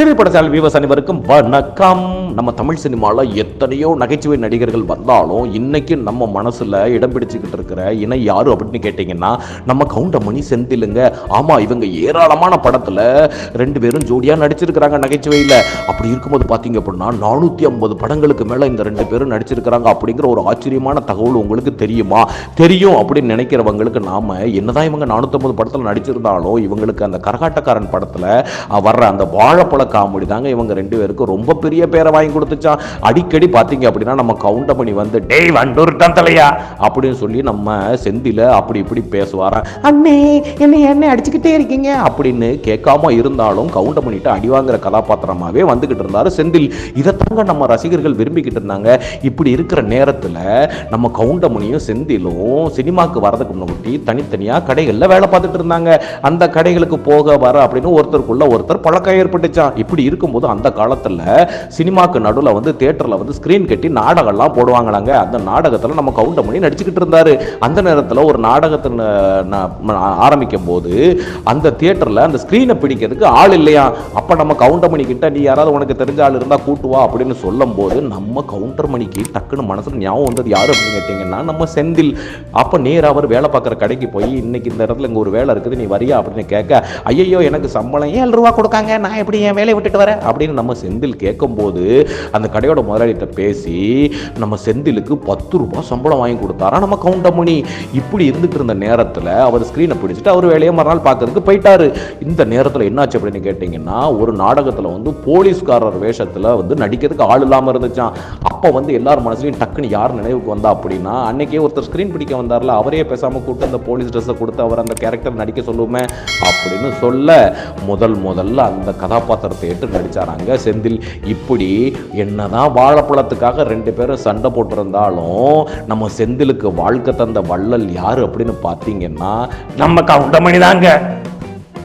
சிறுபட channel viewers அனைவருக்கும் வணக்கம். நம்ம தமிழ் சினிமாவில் எத்தனையோ நகைச்சுவை நடிகர்கள் வந்தாலும் இன்னைக்கு நம்ம மனசில் இடம் பிடிச்சிக்கிட்டு இருக்கிற இணை யாரு அப்படின்னு கேட்டிங்கன்னா நம்ம கவுண்டமணி செந்திலுங்க. ஆமாம் இவங்க ஏராளமான படத்தில் ரெண்டு பேரும் ஜோடியாக நடிச்சிருக்கிறாங்க நகைச்சுவையில். அப்படி இருக்கும்போது பார்த்தீங்க அப்படின்னா நானூற்றி ஐம்பது படங்களுக்கு மேலே இந்த ரெண்டு பேரும் நடிச்சிருக்கிறாங்க அப்படிங்கிற ஒரு ஆச்சரியமான தகவல் உங்களுக்கு தெரியுமா? தெரியும் அப்படின்னு நினைக்கிறவங்களுக்கு நாம என்னதான் இவங்க நானூற்றம்பது படத்தில் நடிச்சிருந்தாலும் இவங்களுக்கு அந்த கரகாட்டக்காரன் படத்தில் வர்ற அந்த வாழைப்பழ காமெடி தாங்க. இவங்க ரெண்டு பேருக்கும் ரொம்ப பெரிய பேரை வாங்கி கொடுத்துச்சான் அடிக்கடி பார்த்தீங்க அப்படின்னா நம்ம கவுண்டமணி வந்து டேய் வண்டூர்தான் தலையா? அப்படின்னு சொல்லி நம்ம செந்தில அப்படி இப்படி பேசுவாராம் அண்ணே என்னை என்ன அடிச்சுக்கிட்டே இருக்கீங்க? அப்படின்னு கேட்காம இருந்தாலும் கவுண்டமணிட்ட அடி வாங்குற கதாபாத்திரமாவே வந்துக்கிட்டு இருந்தாரு செந்தில். இதைத்தாங்க நம்ம ரசிகர்கள் விரும்பிக்கிட்டு இருந்தாங்க. இப்படி இருக்கிற நேரத்தில் நம்ம கவுண்டமணியும் செந்திலும் சினிமாக்கு வரதுக்கு முன்னாடி தனித்தனியாக கடைகளில் வேலை பார்த்துட்டு இருந்தாங்க. அந்த கடைகளுக்கு போக வர அப்படின்னு ஒருத்தருக்குள்ள ஒருத்தர் பழக்கம் ஏற்பட்டுச்சான் இப்படி இருக்கும்போது அந்த காலத்தில் சினிமாக்கு நடுவில் வந்து தேட்டரில் வந்து ஸ்க்ரீன் கட்டி நாடகம்லாம் போடுவாங்களாங்க. அந்த நாடகத்தில் நம்ம கவுண்டமணி நடிச்சுக்கிட்டு இருந்தார். அந்த நேரத்தில் ஒரு நாடகத்தை ஆரம்பிக்கும் போது அந்த தியேட்டரில் அந்த ஸ்க்ரீனை பிடிக்கிறதுக்கு ஆள் இல்லையா? அப்போ நம்ம கவுண்டமணி கிட்ட நீ யாராவது உனக்கு தெரிஞ்ச ஆள் இருந்தால் கூட்டு வா அப்படின்னு சொல்லும்போது நம்ம கவுண்டர் மணிக்கு டக்குன்னு மனசில் ஞாபகம் வந்தது யார் அப்படின்னு கேட்டிங்கன்னா நம்ம செந்தில். அப்போ நேராக அவர் வேலை பார்க்குற கடைக்கு போய் இன்னைக்கு இந்த இடத்துல இங்கே ஒரு வேலை இருக்குது நீ வரியா? அப்படின்னு கேட்க ஐயையோ எனக்கு சம்பளம் ஏழு ரூபா கொடுக்காங்க. நான் எப்படி என் வேலையை விட்டுட்டு வரேன் அப்படின்னு நம்ம செந்தில் கேட்கும்போது அந்த கடையோட முதலாளிகிட்ட பேசி நம்ம செந்திலுக்கு பத்து ரூபாய் சம்பளம் வாங்கி கொடுத்தாரா நம்ம கவுண்டமணி? இப்படி இருந்துட்டு இருந்த நேரத்தில் அவர் ஸ்க்ரீனை பிடிச்சிட்டு அவர் வேலையை மறுநாள் பார்க்கறதுக்கு போயிட்டாரு. இந்த நேரத்தில் என்னாச்சு அப்படின்னு கேட்டிங்கன்னா ஒரு நாடகத்தில் வந்து போலீஸ்காரர் வேஷத்தில் வந்து நடிக்கிறதுக்கு ஆள் இல்லாமல் இருந்துச்சான் அப்போ வந்து எல்லார் மனசுலையும் டக்குன்னு யார் நினைவுக்கு வந்தா அப்படின்னா அன்னைக்கே ஒருத்தர் ஸ்க்ரீன் பிடிக்க வந்தார்ல அவரே பேசாமல் கூப்பிட்டு அந்த போலீஸ் ட்ரெஸ்ஸை கொடுத்து அவர் அந்த கேரக்டர் நடிக்க சொல்லுவோமே அப்படின்னு சொல்ல முதல் முதல்ல அந்த பாத்திரத்தை ஏற்று நடிச்சாராங்க. செந்தில் இப்படி என்னதான் வாழைப்பழத்துக்காக ரெண்டு பேரும் சண்டை போட்டிருந்தாலும் நம்ம செந்திலுக்கு வாழ்க்கை தந்த வள்ளல் யாரு அப்படின்னு பார்த்தீங்கன்னா நம்ம கவுண்டமணி தாங்க